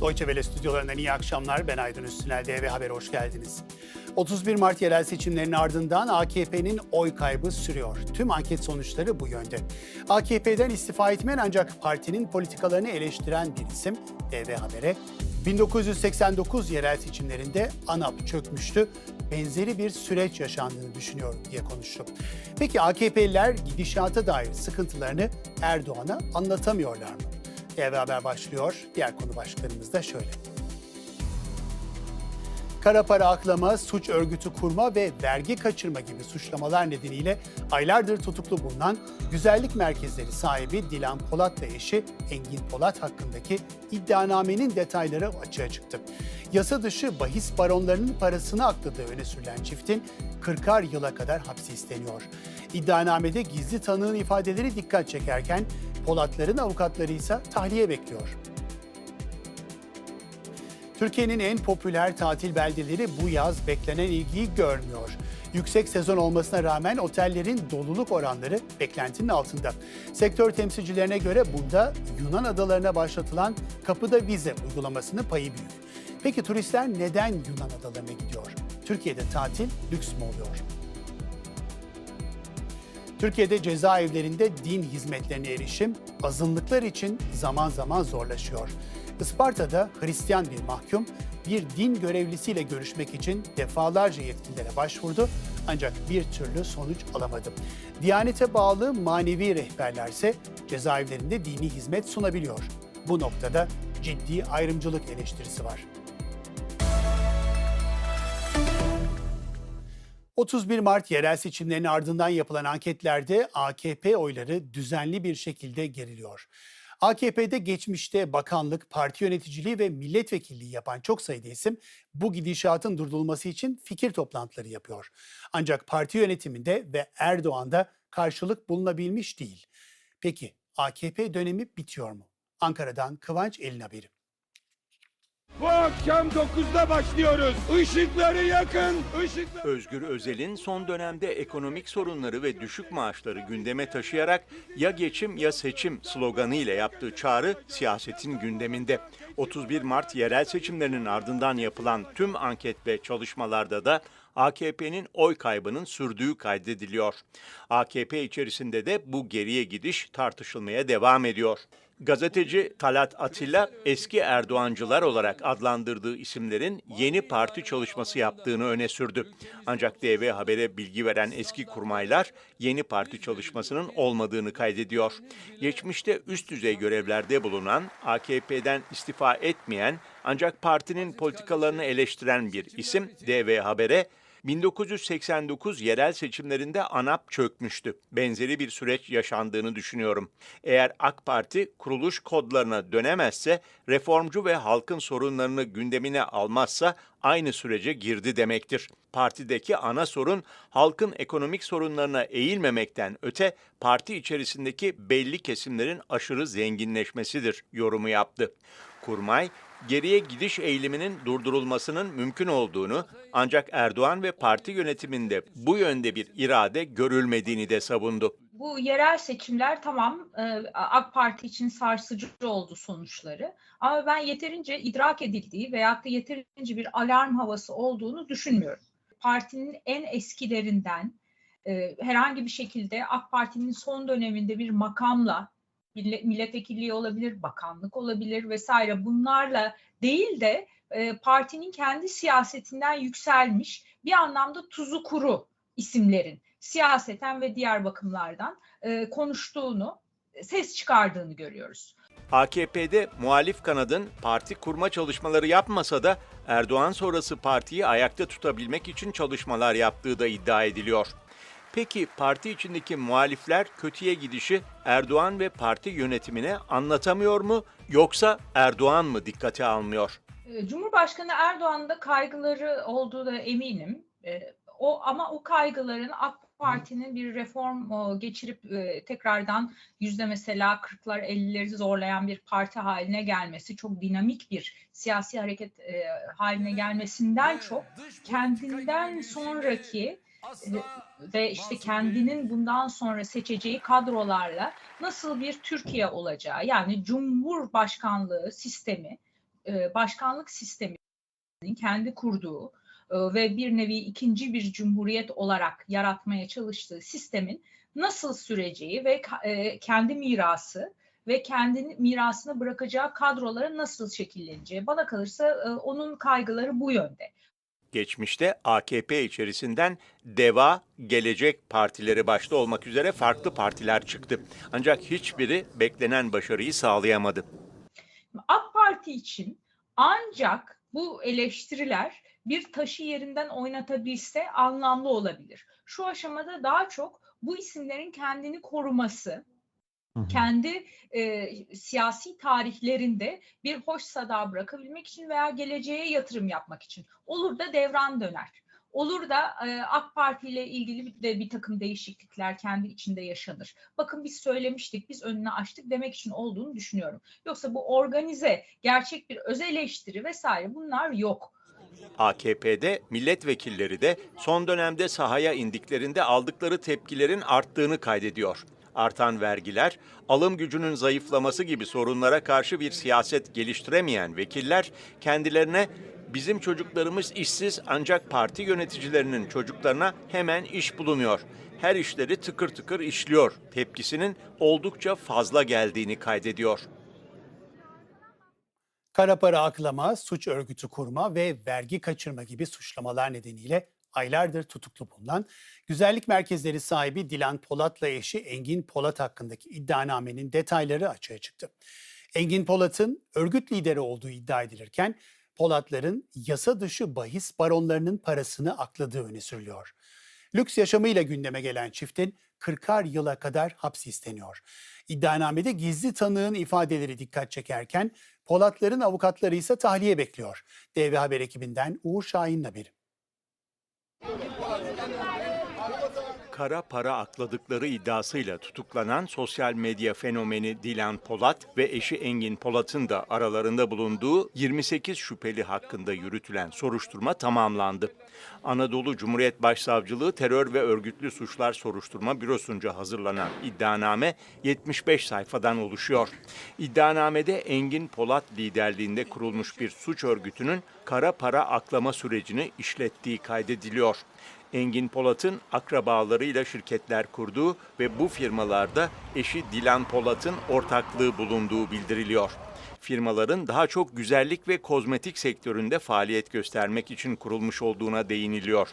Deutsche Welle stüdyolarından iyi akşamlar. Ben Aydın Üstünel, DV Haber'e hoş geldiniz. 31 Mart yerel seçimlerinin ardından AKP'nin oy kaybı sürüyor. Tüm anket sonuçları bu yönde. AKP'den istifa etmeyen ancak partinin politikalarını eleştiren bir isim DV Haber'e 1989 yerel seçimlerinde ANAP çökmüştü. Benzeri bir süreç yaşandığını düşünüyor diye konuştu. Peki AKP'liler gidişata dair sıkıntılarını Erdoğan'a anlatamıyorlar mı? TV Haber başlıyor. Diğer konu başlıklarımız da şöyle. Kara para aklama, suç örgütü kurma ve vergi kaçırma gibi suçlamalar nedeniyle aylardır tutuklu bulunan güzellik merkezleri sahibi Dilan Polat ve eşi Engin Polat hakkındaki iddianamenin detayları açığa çıktı. Yasa dışı bahis baronlarının parasını akladığı öne sürülen çiftin 40'ar yıla kadar hapsi isteniyor. İddianamede gizli tanığın ifadeleri dikkat çekerken Polatların avukatları ise tahliye bekliyor. Türkiye'nin en popüler tatil beldeleri bu yaz beklenen ilgiyi görmüyor. Yüksek sezon olmasına rağmen otellerin doluluk oranları beklentinin altında. Sektör temsilcilerine göre bunda Yunan adalarına başlatılan kapıda vize uygulamasının payı büyük. Peki turistler neden Yunan adalarına gidiyor? Türkiye'de tatil lüks mü oluyor? Türkiye'de cezaevlerinde din hizmetlerine erişim azınlıklar için zaman zaman zorlaşıyor. Isparta'da Hristiyan bir mahkum bir din görevlisiyle görüşmek için defalarca yetkililere başvurdu ancak bir türlü sonuç alamadı. Diyanete bağlı manevi rehberlerse cezaevlerinde dini hizmet sunabiliyor. Bu noktada ciddi ayrımcılık eleştirisi var. 31 Mart yerel seçimlerinin ardından yapılan anketlerde AKP oyları düzenli bir şekilde geriliyor. AKP'de geçmişte bakanlık, parti yöneticiliği ve milletvekilliği yapan çok sayıda isim bu gidişatın durdurulması için fikir toplantıları yapıyor. Ancak parti yönetiminde ve Erdoğan'da karşılık bulunabilmiş değil. Peki AKP dönemi bitiyor mu? Ankara'dan Kıvanç Elin haberi. Bu akşam 9'da başlıyoruz. Işıkları yakın. Işıkları... Özgür Özel'in son dönemde ekonomik sorunları ve düşük maaşları gündeme taşıyarak ya geçim ya seçim sloganı ile yaptığı çağrı siyasetin gündeminde. 31 Mart yerel seçimlerinin ardından yapılan tüm anket ve çalışmalarda da AKP'nin oy kaybının sürdüğü kaydediliyor. AKP içerisinde de bu geriye gidiş tartışılmaya devam ediyor. Gazeteci Talat Atilla eski Erdoğancılar olarak adlandırdığı isimlerin yeni parti çalışması yaptığını öne sürdü. Ancak DV Haber'e bilgi veren eski kurmaylar yeni parti çalışmasının olmadığını kaydediyor. Geçmişte üst düzey görevlerde bulunan, AKP'den istifa etmeyen ancak partinin politikalarını eleştiren bir isim DV Haber'e 1989 yerel seçimlerinde ANAP çökmüştü. Benzeri bir süreç yaşandığını düşünüyorum. Eğer AK Parti kuruluş kodlarına dönemezse, reformcu ve halkın sorunlarını gündemine almazsa aynı sürece girdi demektir. Partideki ana sorun halkın ekonomik sorunlarına eğilmemekten öte parti içerisindeki belli kesimlerin aşırı zenginleşmesidir yorumu yaptı. Kurmay, geriye gidiş eğiliminin durdurulmasının mümkün olduğunu ancak Erdoğan ve parti yönetiminde bu yönde bir irade görülmediğini de savundu. Bu yerel seçimler tamam e, AK Parti için sarsıcı oldu sonuçları ama ben yeterince idrak edildiği veyahut da yeterince bir alarm havası olduğunu düşünmüyorum. Partinin en eskilerinden e, herhangi bir şekilde AK Parti'nin son döneminde bir makamla milletvekilliği olabilir, bakanlık olabilir vesaire bunlarla değil de e, partinin kendi siyasetinden yükselmiş bir anlamda tuzu kuru isimlerin siyaseten ve diğer bakımlardan e, konuştuğunu, ses çıkardığını görüyoruz. AKP'de muhalif kanadın parti kurma çalışmaları yapmasa da Erdoğan sonrası partiyi ayakta tutabilmek için çalışmalar yaptığı da iddia ediliyor. Peki parti içindeki muhalifler kötüye gidişi Erdoğan ve parti yönetimine anlatamıyor mu yoksa Erdoğan mı dikkate almıyor? Cumhurbaşkanı Erdoğan'ın da kaygıları olduğu da eminim. O ama o kaygıların AK Parti'nin bir reform geçirip tekrardan yüzde mesela 40'lar 50'leri zorlayan bir parti haline gelmesi, çok dinamik bir siyasi hareket haline gelmesinden çok kendinden sonraki ve işte kendinin bundan sonra seçeceği kadrolarla nasıl bir Türkiye olacağı yani Cumhurbaşkanlığı sistemi e, başkanlık sisteminin kendi kurduğu e, ve bir nevi ikinci bir cumhuriyet olarak yaratmaya çalıştığı sistemin nasıl süreceği ve e, kendi mirası ve kendi mirasını bırakacağı kadroların nasıl şekilleneceği. Bana kalırsa onun kaygıları bu yönde. Geçmişte AKP içerisinden DEVA, Gelecek partileri başta olmak üzere farklı partiler çıktı. Ancak hiçbiri beklenen başarıyı sağlayamadı. AK Parti için ancak bu eleştiriler bir taşı yerinden oynatabilse anlamlı olabilir. Şu aşamada daha çok bu isimlerin kendini koruması, kendi e, siyasi tarihlerinde bir hoş sada bırakabilmek için veya geleceğe yatırım yapmak için. Olur da devran döner. Olur da e, AK Parti ile ilgili de bir takım değişiklikler kendi içinde yaşanır. Bakın biz söylemiştik, biz önünü açtık demek için olduğunu düşünüyorum. Yoksa bu organize, gerçek bir öz eleştiri vesaire bunlar yok. AKP'de milletvekilleri de son dönemde sahaya indiklerinde aldıkları tepkilerin arttığını kaydediyor. Artan vergiler, alım gücünün zayıflaması gibi sorunlara karşı bir siyaset geliştiremeyen vekiller kendilerine bizim çocuklarımız işsiz ancak parti yöneticilerinin çocuklarına hemen iş bulunuyor. Her işleri tıkır tıkır işliyor tepkisinin oldukça fazla geldiğini kaydediyor. Kara para aklama, suç örgütü kurma ve vergi kaçırma gibi suçlamalar nedeniyle aylardır tutuklu bulunan güzellik merkezleri sahibi Dilan Polat'la eşi Engin Polat hakkındaki iddianamenin detayları açığa çıktı. Engin Polat'ın örgüt lideri olduğu iddia edilirken Polatların yasa dışı bahis baronlarının parasını akladığı öne sürülüyor. Lüks yaşamıyla gündeme gelen çiftin 40'ar yıla kadar hapsi isteniyor. İddianamede gizli tanığın ifadeleri dikkat çekerken Polatların avukatları ise tahliye bekliyor. DV Haber ekibinden Uğur Şahin'in haberi. Thank you. Kara para akladıkları iddiasıyla tutuklanan sosyal medya fenomeni Dilan Polat ve eşi Engin Polat'ın da aralarında bulunduğu 28 şüpheli hakkında yürütülen soruşturma tamamlandı. Anadolu Cumhuriyet Başsavcılığı Terör ve Örgütlü Suçlar Soruşturma Bürosu'nca hazırlanan iddianame 75 sayfadan oluşuyor. İddianamede Engin Polat liderliğinde kurulmuş bir suç örgütünün kara para aklama sürecini işlettiği kaydediliyor. Engin Polat'ın akrabalarıyla şirketler kurduğu ve bu firmalarda eşi Dilan Polat'ın ortaklığı bulunduğu bildiriliyor. Firmaların daha çok güzellik ve kozmetik sektöründe faaliyet göstermek için kurulmuş olduğuna değiniliyor.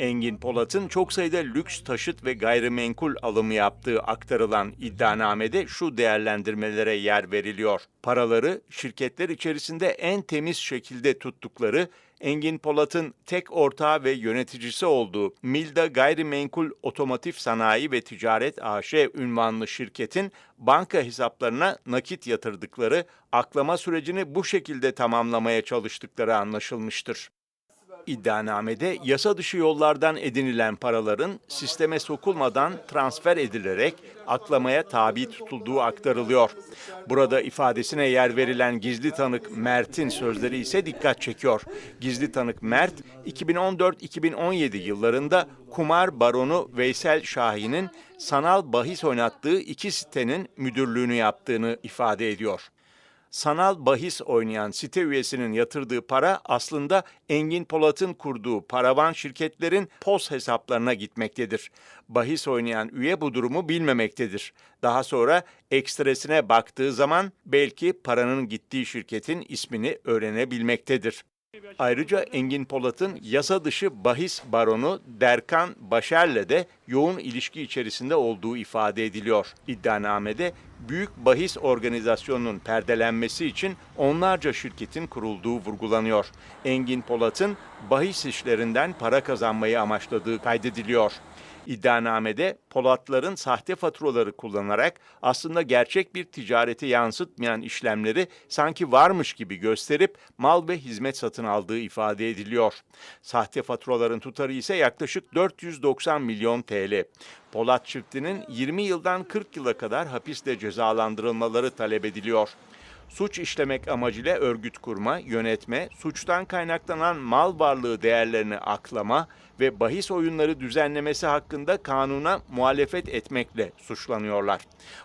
Engin Polat'ın çok sayıda lüks taşıt ve gayrimenkul alımı yaptığı aktarılan iddianamede şu değerlendirmelere yer veriliyor. Paraları şirketler içerisinde en temiz şekilde tuttukları Engin Polat'ın tek ortağı ve yöneticisi olduğu Milda Gayrimenkul Otomotiv Sanayi ve Ticaret AŞ ünvanlı şirketin banka hesaplarına nakit yatırdıkları, aklama sürecini bu şekilde tamamlamaya çalıştıkları anlaşılmıştır. İddianamede yasa dışı yollardan edinilen paraların sisteme sokulmadan transfer edilerek aklamaya tabi tutulduğu aktarılıyor. Burada ifadesine yer verilen gizli tanık Mert'in sözleri ise dikkat çekiyor. Gizli tanık Mert, 2014-2017 yıllarında kumar baronu Veysel Şahin'in sanal bahis oynattığı iki sitenin müdürlüğünü yaptığını ifade ediyor sanal bahis oynayan site üyesinin yatırdığı para aslında Engin Polat'ın kurduğu paravan şirketlerin POS hesaplarına gitmektedir. Bahis oynayan üye bu durumu bilmemektedir. Daha sonra ekstresine baktığı zaman belki paranın gittiği şirketin ismini öğrenebilmektedir. Ayrıca Engin Polat'ın yasa dışı bahis baronu Derkan Başer'le de yoğun ilişki içerisinde olduğu ifade ediliyor. İddianamede büyük bahis organizasyonunun perdelenmesi için onlarca şirketin kurulduğu vurgulanıyor. Engin Polat'ın bahis işlerinden para kazanmayı amaçladığı kaydediliyor. İddianamede Polatların sahte faturaları kullanarak aslında gerçek bir ticareti yansıtmayan işlemleri sanki varmış gibi gösterip mal ve hizmet satın aldığı ifade ediliyor. Sahte faturaların tutarı ise yaklaşık 490 milyon TL. Polat çiftinin 20 yıldan 40 yıla kadar hapisle cezalandırılmaları talep ediliyor. Suç işlemek amacıyla örgüt kurma, yönetme, suçtan kaynaklanan mal varlığı değerlerini aklama ve bahis oyunları düzenlemesi hakkında kanuna muhalefet etmekle suçlanıyorlar.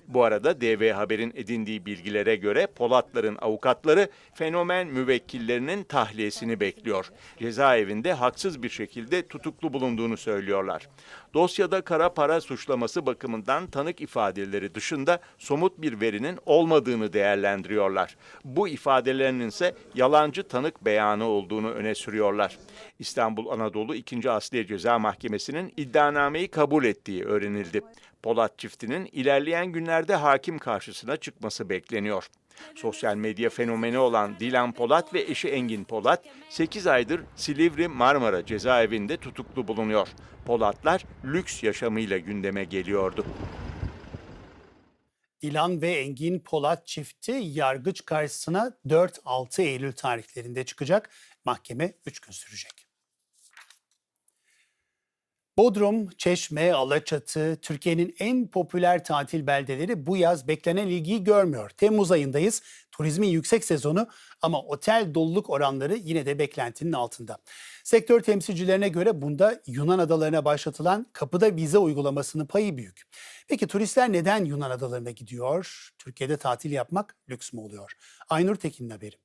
Bu arada DV Haber'in edindiği bilgilere göre Polatların avukatları fenomen müvekkillerinin tahliyesini bekliyor. Cezaevinde haksız bir şekilde tutuklu bulunduğunu söylüyorlar. Dosyada kara para suçlaması bakımından tanık ifadeleri dışında somut bir verinin olmadığını değerlendiriyorlar. Bu ifadelerinin ise yalancı tanık beyanı olduğunu öne sürüyorlar. İstanbul Anadolu 2. Asliye Ceza Mahkemesi'nin iddianameyi kabul ettiği öğrenildi. Polat çiftinin ilerleyen günlerde hakim karşısına çıkması bekleniyor. Sosyal medya fenomeni olan Dilan Polat ve eşi Engin Polat 8 aydır Silivri Marmara cezaevinde tutuklu bulunuyor. Polatlar lüks yaşamıyla gündeme geliyordu. İlan ve Engin Polat çifti yargıç karşısına 4-6 Eylül tarihlerinde çıkacak. Mahkeme 3 gün sürecek. Bodrum, Çeşme, Alaçatı, Türkiye'nin en popüler tatil beldeleri bu yaz beklenen ilgiyi görmüyor. Temmuz ayındayız. Turizmin yüksek sezonu ama otel doluluk oranları yine de beklentinin altında. Sektör temsilcilerine göre bunda Yunan adalarına başlatılan kapıda vize uygulamasının payı büyük. Peki turistler neden Yunan adalarına gidiyor? Türkiye'de tatil yapmak lüks mü oluyor? Aynur Tekin'in haberi.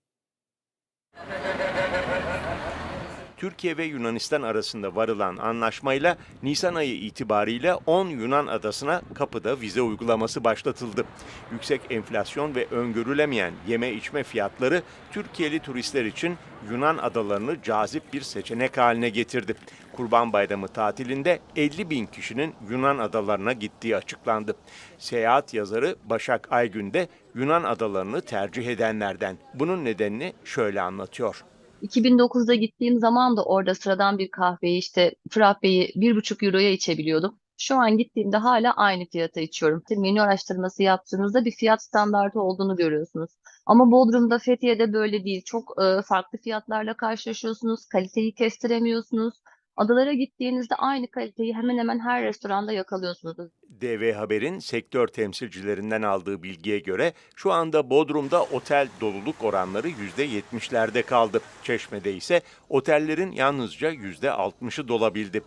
Türkiye ve Yunanistan arasında varılan anlaşmayla Nisan ayı itibariyle 10 Yunan adasına kapıda vize uygulaması başlatıldı. Yüksek enflasyon ve öngörülemeyen yeme içme fiyatları Türkiye'li turistler için Yunan adalarını cazip bir seçenek haline getirdi. Kurban Bayramı tatilinde 50 bin kişinin Yunan adalarına gittiği açıklandı. Seyahat yazarı Başak Aygün de Yunan adalarını tercih edenlerden. Bunun nedenini şöyle anlatıyor. 2009'da gittiğim zaman da orada sıradan bir kahveyi işte frappeyi bir buçuk euroya içebiliyordum. Şu an gittiğimde hala aynı fiyata içiyorum. Menü araştırması yaptığınızda bir fiyat standartı olduğunu görüyorsunuz. Ama Bodrum'da, Fethiye'de böyle değil. Çok e, farklı fiyatlarla karşılaşıyorsunuz. Kaliteyi kestiremiyorsunuz. Adalara gittiğinizde aynı kaliteyi hemen hemen her restoranda yakalıyorsunuz. DV Haber'in sektör temsilcilerinden aldığı bilgiye göre şu anda Bodrum'da otel doluluk oranları %70'lerde kaldı. Çeşme'de ise otellerin yalnızca %60'ı dolabildi.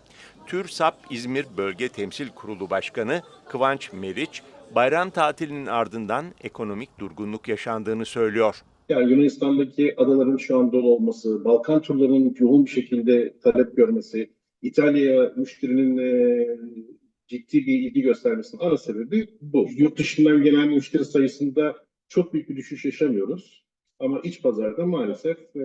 TÜRSAP İzmir Bölge Temsil Kurulu Başkanı Kıvanç Meriç, bayram tatilinin ardından ekonomik durgunluk yaşandığını söylüyor. Yani Yunanistan'daki adaların şu an dolu olması, Balkan turlarının yoğun bir şekilde talep görmesi, İtalya'ya müşterinin e, ciddi bir ilgi göstermesinin ana sebebi bu. Yurt dışından gelen müşteri sayısında çok büyük bir düşüş yaşamıyoruz. Ama iç pazarda maalesef e,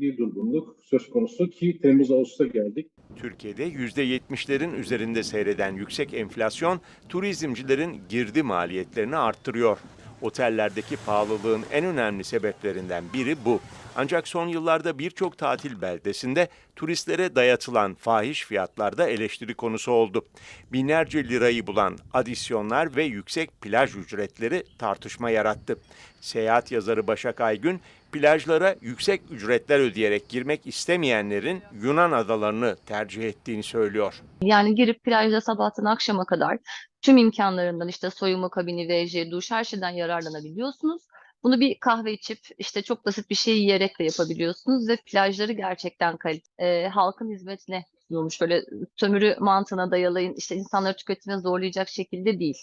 bir durgunluk söz konusu ki Temmuz-Ağustos'a geldik. Türkiye'de %70'lerin üzerinde seyreden yüksek enflasyon turizmcilerin girdi maliyetlerini arttırıyor. Otellerdeki pahalılığın en önemli sebeplerinden biri bu. Ancak son yıllarda birçok tatil beldesinde turistlere dayatılan fahiş fiyatlarda eleştiri konusu oldu. Binlerce lirayı bulan adisyonlar ve yüksek plaj ücretleri tartışma yarattı. Seyahat yazarı Başak Aygün, plajlara yüksek ücretler ödeyerek girmek istemeyenlerin Yunan adalarını tercih ettiğini söylüyor. Yani girip plajda sabahtan akşama kadar tüm imkanlarından işte soyunma kabini, WC, duş her şeyden yararlanabiliyorsunuz. Bunu bir kahve içip işte çok basit bir şey yiyerek de yapabiliyorsunuz ve plajları gerçekten kaliteli. Ee, halkın hizmetine sunulmuş böyle sömürü mantığına dayalı işte insanları tüketime zorlayacak şekilde değil.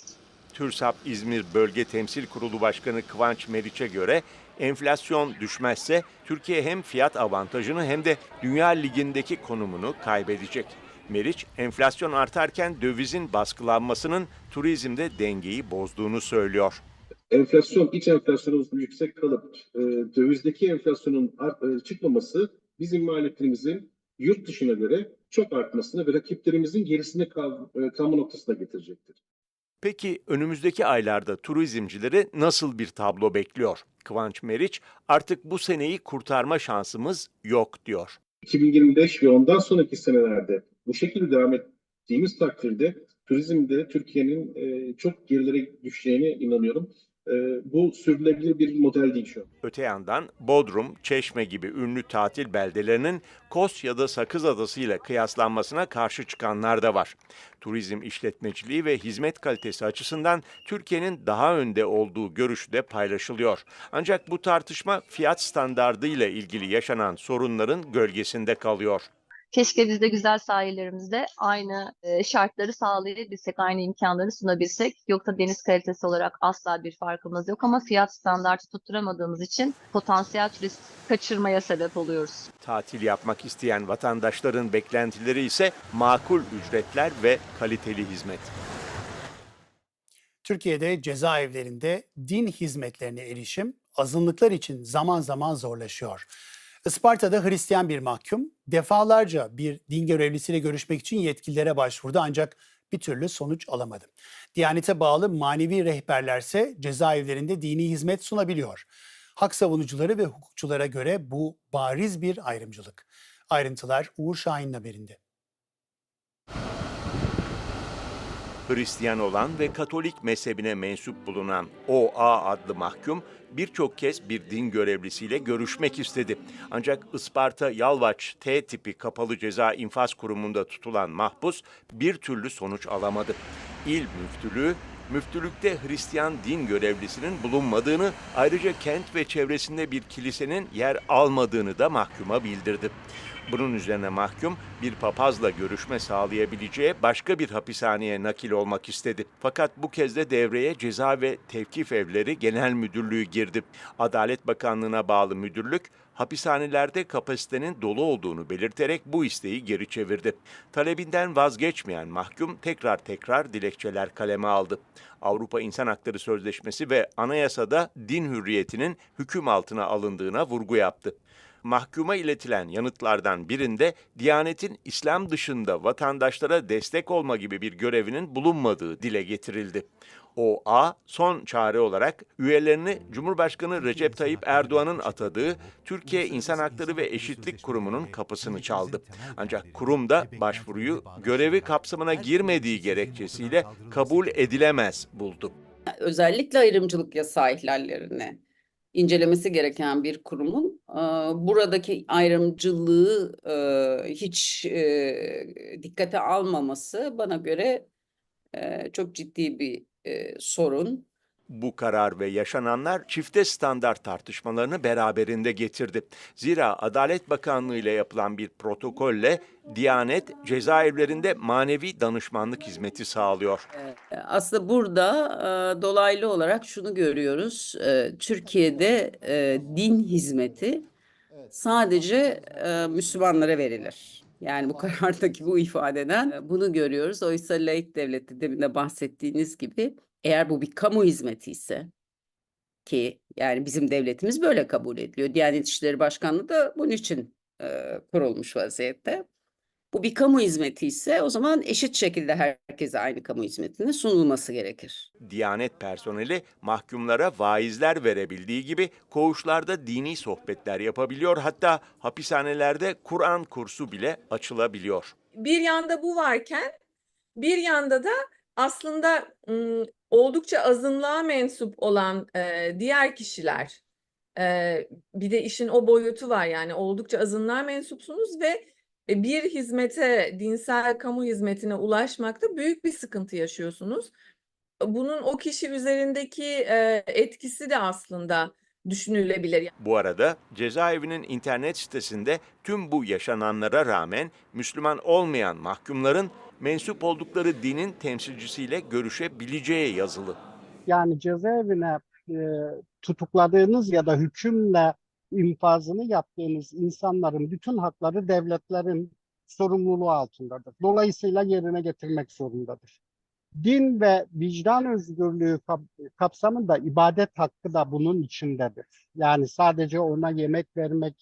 TÜRSAP İzmir Bölge Temsil Kurulu Başkanı Kıvanç Meriç'e göre enflasyon düşmezse Türkiye hem fiyat avantajını hem de Dünya Ligi'ndeki konumunu kaybedecek. Meriç, enflasyon artarken dövizin baskılanmasının turizmde dengeyi bozduğunu söylüyor. Enflasyon, iç enflasyonumuz yüksek kalıp e, dövizdeki enflasyonun art, e, çıkmaması bizim maliyetlerimizin yurt dışına göre çok artmasını ve rakiplerimizin gerisinde kal, e, kalma noktasına getirecektir. Peki önümüzdeki aylarda turizmcileri nasıl bir tablo bekliyor? Kıvanç Meriç, artık bu seneyi kurtarma şansımız yok diyor. 2025 ve ondan sonraki senelerde bu şekilde devam ettiğimiz takdirde turizmde Türkiye'nin e, çok gerilere düşeceğine inanıyorum. E, bu sürdürülebilir bir model değil şu an. Öte yandan Bodrum, Çeşme gibi ünlü tatil beldelerinin Kos ya da Sakız Adası ile kıyaslanmasına karşı çıkanlar da var. Turizm işletmeciliği ve hizmet kalitesi açısından Türkiye'nin daha önde olduğu görüşü de paylaşılıyor. Ancak bu tartışma fiyat standardı ile ilgili yaşanan sorunların gölgesinde kalıyor. Keşke biz de güzel sahillerimizde aynı e, şartları sağlayabilsek, aynı imkanları sunabilsek. Yoksa deniz kalitesi olarak asla bir farkımız yok ama fiyat standartı tutturamadığımız için potansiyel turist kaçırmaya sebep oluyoruz. Tatil yapmak isteyen vatandaşların beklentileri ise makul ücretler ve kaliteli hizmet. Türkiye'de cezaevlerinde din hizmetlerine erişim azınlıklar için zaman zaman zorlaşıyor. Isparta'da Hristiyan bir mahkum defalarca bir din görevlisiyle görüşmek için yetkililere başvurdu ancak bir türlü sonuç alamadı. Diyanete bağlı manevi rehberlerse cezaevlerinde dini hizmet sunabiliyor. Hak savunucuları ve hukukçulara göre bu bariz bir ayrımcılık. Ayrıntılar Uğur Şahin'in haberinde. Hristiyan olan ve Katolik mezhebine mensup bulunan O.A. adlı mahkum birçok kez bir din görevlisiyle görüşmek istedi. Ancak Isparta Yalvaç T tipi kapalı ceza infaz kurumunda tutulan mahpus bir türlü sonuç alamadı. İl müftülüğü müftülükte Hristiyan din görevlisinin bulunmadığını, ayrıca kent ve çevresinde bir kilisenin yer almadığını da mahkuma bildirdi. Bunun üzerine mahkum bir papazla görüşme sağlayabileceği başka bir hapishaneye nakil olmak istedi. Fakat bu kez de devreye Ceza ve Tevkif Evleri Genel Müdürlüğü girdi. Adalet Bakanlığı'na bağlı müdürlük hapishanelerde kapasitenin dolu olduğunu belirterek bu isteği geri çevirdi. Talebinden vazgeçmeyen mahkum tekrar tekrar dilekçeler kaleme aldı. Avrupa İnsan Hakları Sözleşmesi ve anayasada din hürriyetinin hüküm altına alındığına vurgu yaptı. Mahkuma iletilen yanıtlardan birinde Diyanet'in İslam dışında vatandaşlara destek olma gibi bir görevinin bulunmadığı dile getirildi. OA son çare olarak üyelerini Cumhurbaşkanı Recep Tayyip Erdoğan'ın atadığı Türkiye İnsan Hakları ve Eşitlik Kurumu'nun kapısını çaldı. Ancak kurum da başvuruyu görevi kapsamına girmediği gerekçesiyle kabul edilemez buldu. özellikle ayrımcılık yasağı ihlallerini incelemesi gereken bir kurumun e, buradaki ayrımcılığı e, hiç e, dikkate almaması bana göre e, çok ciddi bir e, sorun. Bu karar ve yaşananlar çifte standart tartışmalarını beraberinde getirdi. Zira Adalet Bakanlığı ile yapılan bir protokolle Diyanet cezaevlerinde manevi danışmanlık hizmeti sağlıyor. E, Aslında burada e, dolaylı olarak şunu görüyoruz. E, Türkiye'de e, din hizmeti sadece e, Müslümanlara verilir. Yani bu karardaki bu ifadeden bunu görüyoruz. Oysa laik devlette demin de bahsettiğiniz gibi eğer bu bir kamu hizmeti ise ki yani bizim devletimiz böyle kabul ediliyor. Diyanet İşleri Başkanlığı da bunun için e, kurulmuş vaziyette. Bu bir kamu hizmeti ise o zaman eşit şekilde herkese aynı kamu hizmetinin sunulması gerekir. Diyanet personeli mahkumlara vaizler verebildiği gibi koğuşlarda dini sohbetler yapabiliyor. Hatta hapishanelerde Kur'an kursu bile açılabiliyor. bir yanda bu varken bir yanda da aslında oldukça azınlığa mensup olan e, diğer kişiler e, bir de işin o boyutu var yani oldukça azınlığa mensupsunuz ve e, bir hizmete dinsel kamu hizmetine ulaşmakta büyük bir sıkıntı yaşıyorsunuz. Bunun o kişi üzerindeki e, etkisi de aslında düşünülebilir. Bu arada cezaevinin internet sitesinde tüm bu yaşananlara rağmen Müslüman olmayan mahkumların mensup oldukları dinin temsilcisiyle görüşebileceği yazılı. yani cezaevine e, tutukladığınız ya da hükümle infazını yaptığınız insanların bütün hakları devletlerin sorumluluğu altındadır. Dolayısıyla yerine getirmek zorundadır. Din ve vicdan özgürlüğü kap- kapsamında ibadet hakkı da bunun içindedir. Yani sadece ona yemek vermek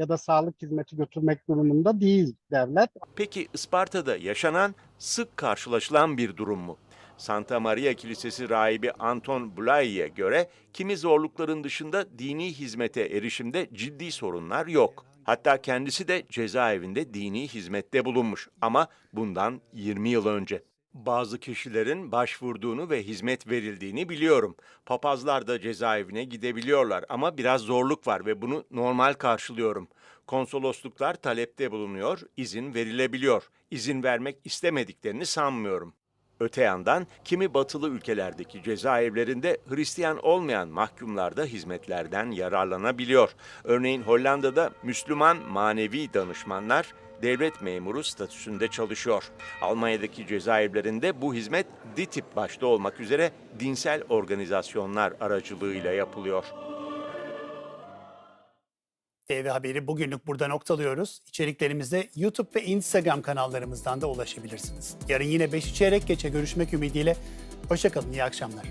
ya da sağlık hizmeti götürmek durumunda değil devlet. Peki Isparta'da yaşanan sık karşılaşılan bir durum mu? Santa Maria Kilisesi rahibi Anton Blai'ye göre kimi zorlukların dışında dini hizmete erişimde ciddi sorunlar yok. Hatta kendisi de cezaevinde dini hizmette bulunmuş ama bundan 20 yıl önce. Bazı kişilerin başvurduğunu ve hizmet verildiğini biliyorum. Papazlar da cezaevine gidebiliyorlar ama biraz zorluk var ve bunu normal karşılıyorum. Konsolosluklar talepte bulunuyor, izin verilebiliyor. İzin vermek istemediklerini sanmıyorum. Öte yandan kimi batılı ülkelerdeki cezaevlerinde Hristiyan olmayan mahkumlar da hizmetlerden yararlanabiliyor. Örneğin Hollanda'da Müslüman manevi danışmanlar devlet memuru statüsünde çalışıyor. Almanya'daki cezaevlerinde bu hizmet DİTİB başta olmak üzere dinsel organizasyonlar aracılığıyla yapılıyor. TV Haberi bugünlük burada noktalıyoruz. İçeriklerimize YouTube ve Instagram kanallarımızdan da ulaşabilirsiniz. Yarın yine 5 çeyrek geçe görüşmek ümidiyle. Hoşçakalın, iyi akşamlar.